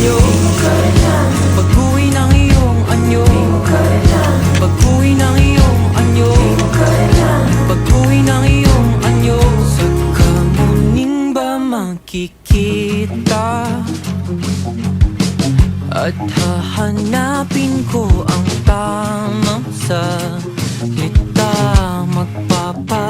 anyo Pag-uwi ng iyong anyo. Pag-uwi ng iyong anyo. Pag-uwi ng iyong anyo. Sa kamuning ba makikita? At hahanapin ko ang tamang sa